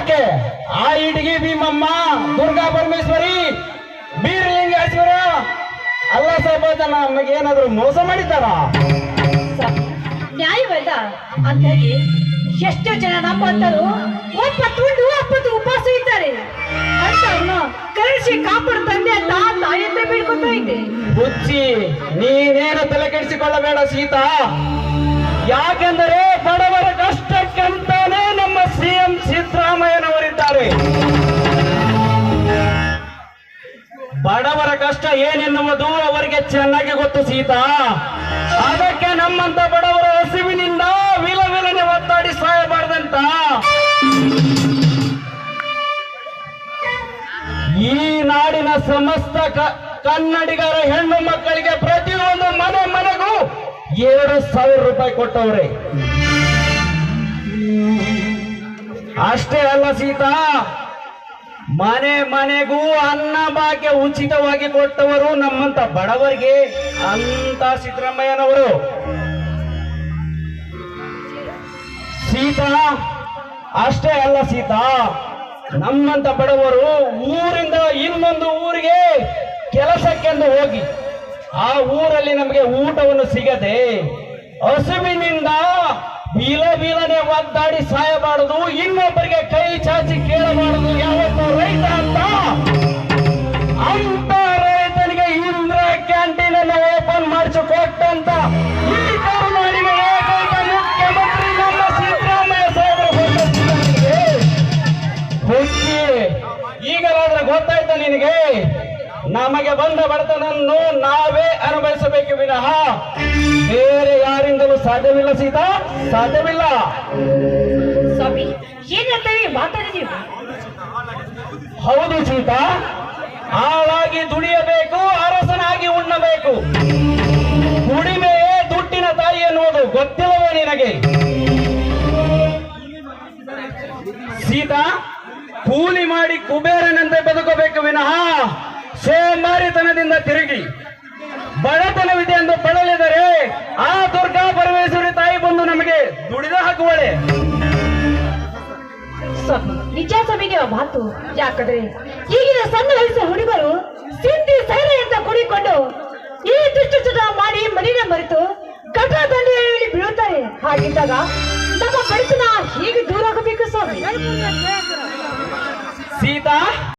ಬೀಡಿಗೆ ಭೀಮಮ್ಮ ದುರ್ಗಾ ಪರಮೇಶ್ವರಿ ಬೀರಲಿಂಗೇಶ್ವರ ಅಲ್ಲ ಸ್ವಲ್ಪ ಜನ ನಮಗೆ ಏನಾದ್ರು ಮೋಸ ಮಾಡಿದ್ದಾರ? ಎಷ್ಟು ನ್ಯಾಯವಲ್ಲ. ಹೇಳಿ ಎಷ್ಟೋ ಜನ ನಮ್ಮಂತರು ಒಪ್ಪತ್ತು ಉಂಡು ಒಪ್ಪತ್ತು ಉಪವಾಸ ಇದ್ದಾರೆ. ಅಂತವ್ರನ್ನ ಕರುಣಿಸಿ ಕಾಪಾಡು ತಂದೆ ಅಂತ ತಾಯಿ ಹತ್ರ ಬೇಡ್ಕೊತಾ ಇದ್ದೆ. ಬುಚ್ಚಿ ನೀನೇನು ತಲೆ ಕೆಡಿಸಿಕೊಳ್ಳಬೇಡ ಸೀತಾ? ಯಾಕೆಂದರೆ ಬಡವರ ಕಷ್ಟಕ್ಕಂತಾನೆ ಕಷ್ಟ ಏನೆನ್ನುವುದು ಅವರಿಗೆ ಚೆನ್ನಾಗಿ ಗೊತ್ತು ಸೀತಾ. ಅದಕ್ಕೆ ನಮ್ಮಂತ ಬಡವರ ಹಸಿವಿನಿಂದ ವಿಲ ವಿಲನೆ ಒತ್ತಾಡಿ ಸಾಯಬಾರ್ದಂತ ಈ ನಾಡಿನ ಸಮಸ್ತ ಕನ್ನಡಿಗರ ಹೆಣ್ಣು ಮಕ್ಕಳಿಗೆ ಪ್ರತಿಯೊಂದು ಮನೆ ಮನೆಗೂ ಎರಡು ಸಾವಿರ ರೂಪಾಯಿ ಕೊಟ್ಟವ್ರೆ. ಅಷ್ಟೇ ಅಲ್ಲ ಸೀತಾ. ಮನೆ ಮನೆಗೂ ಅನ್ನ ಭಾಗ್ಯ ಉಚಿತವಾಗಿ ಕೊಟ್ಟವರು ನಮ್ಮಂತ ಬಡವರಿಗೆ ಅಂತ ಸಿದ್ದರಾಮಯ್ಯನವರು. ಸೀತಾ, ಅಷ್ಟೇ ಅಲ್ಲ ಸೀತಾ, ನಮ್ಮಂತ ಬಡವರು ಊರಿಂದ ಇನ್ನೊಂದು ಊರಿಗೆ ಕೆಲಸಕ್ಕೆಂದು ಹೋಗಿ, ಆ ಊರಲ್ಲಿ ನಮಗೆ ಊಟವನ್ನು ಸಿಗದೆ ಹಸುವಿನಿಂದ ಬೀಲ ಬೀಲನೆ ಒದ್ದಾಡಿ ಸಾಯಬಾರದು, ಇನ್ನೊಬ್ಬರಿಗೆ ಕೈ ಚಾಚಿ ಕೊಟ್ಟಂತ ಈ ಏಕೈಕ ಮುಖ್ಯಮಂತ್ರಿ ನಮ್ಮ ಸಿದ್ದರಾಮಯ್ಯ ಸಾಹೇಬರು ಗೊತ್ತಿದೆ ಹುಚ್ಚಿ ಈಗಲಾದ್ರೆ ಗೊತ್ತಾಯ್ತಾ ನಿನಗೆ? ನಮಗೆ ಬಂದ ಬಡತನನ್ನು ನಾವೇ ಅನುಭವಿಸಬೇಕು ವಿನಃ. ಬೇರೆ ಯಾರಿಂದಲೂ ಸಾಧ್ಯವಿಲ್ಲ ಸೀತಾ. ಸಾಧ್ಯವಿಲ್ಲ. ಸ್ವಾಮಿ ಏನಂತೇಳಿ ಮಾತಾಡಿದೀವಿ ಹೌದು ಸೀತಾ. ಆಳಾಗಿ ದುಡಿಯಬೇಕು ಅರಸನಾಗಿ ಉಣ್ಣಬೇಕು. ದುಡಿಮೆಯೇ ದುಡ್ಡಿನ ತಾಯಿ ಎನ್ನುವುದು ಗೊತ್ತಿಲ್ಲವೇ ನಿನಗೆ? ಸೀತಾ, ಕೂಲಿ ಮಾಡಿ ಕುಬೇರನಂತೆ ಬದುಕಬೇಕು ವಿನಃ ಸೋಮಾರಿತನದಿಂದ ತಿರುಗಿ. ಬಡತನವಿದೆ ಎಂದು ಬಳಲಿದರೆ ಆ ದುರ್ಗಾ ಪರಮೇಶ್ವರಿ ತಾಯಿ ಬಂದು ನಮಗೆ ದುಡಿದ ಹಾಕುವಳೆ ನಿಜ ಸಭೆಗೆ ಮಾತು. ಯಾಕಂದ್ರೆ ಈಗಿನ ಸಣ್ಣ ವಯಸ್ಸಿನ ಹುಡುಗರು ಸಿಂಧಿ ಅಂತ ಕುಡಿಕೊಂಡು ಈ ದುಷ್ಟಚಟ ಮಾಡಿ ಮನೆಯ ಮರೆತು ಕಟ್ಟಡ ದಂಡೆಯಲ್ಲಿ ಬೀಳುತ್ತಾರೆ. ಹಾಗಿದ್ದಾಗ ನಮ್ಮ ಬಡತನ ಹೀಗೆ ದೂರ ಆಗಬೇಕು ಸ್ವಾಮಿ ಸೀತಾ?